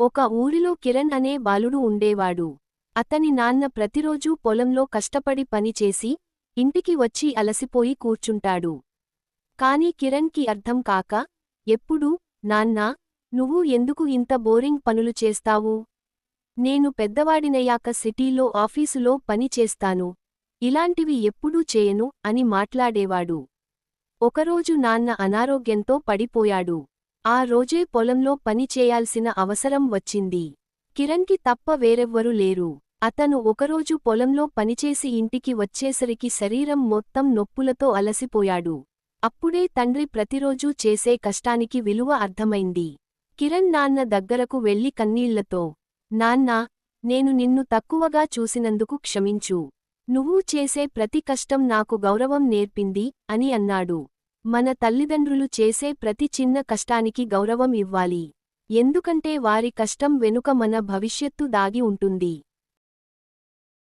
ఒక ఊరిలో కిరణ్ అనే బాలుడు ఉండేవాడు. అతని నాన్న ప్రతిరోజూ పొలంలో కష్టపడి పనిచేసి ఇంటికి వచ్చి అలసిపోయి కూర్చుంటాడు. కాని కిరణ్కి అర్థం కాక ఎప్పుడూ నాన్నా నువ్వు ఎందుకు ఇంత బోరింగ్ పనులు చేస్తావు? నేను పెద్దవాడినయ్యాక సిటీలో ఆఫీసులో పని చేస్తాను. ఇలాంటివి ఎప్పుడూ చేయను అని మాట్లాడేవాడు. ఒకరోజు నాన్న అనారోగ్యంతో పడిపోయాడు. ఆ రోజే పొలంలో పని చేయాల్సిన అవసరం వచ్చింది. కిరణ్కి తప్ప వేరెవ్వరూ లేరు. అతను ఒకరోజు పొలంలో పనిచేసి ఇంటికి వచ్చేసరికి శరీరం మొత్తం నొప్పులతో అలసిపోయాడు. అప్పుడే తండ్రి ప్రతిరోజూ చేసే కష్టానికి విలువ అర్థమైంది. కిరణ్ నాన్న దగ్గరకు వెళ్ళి కన్నీళ్ళతో నాన్నా నేను నిన్ను తక్కువగా చూసినందుకు క్షమించు. నువ్వు చేసే ప్రతి కష్టం నాకు గౌరవం నేర్పింది అని అన్నాడు. మన తల్లిదండ్రులు చేసే ప్రతి చిన్న కష్టానికి గౌరవం ఇవ్వాలి. ఎందుకంటే వారి కష్టం వెనుక మన భవిష్యత్తు దాగి ఉంటుంది.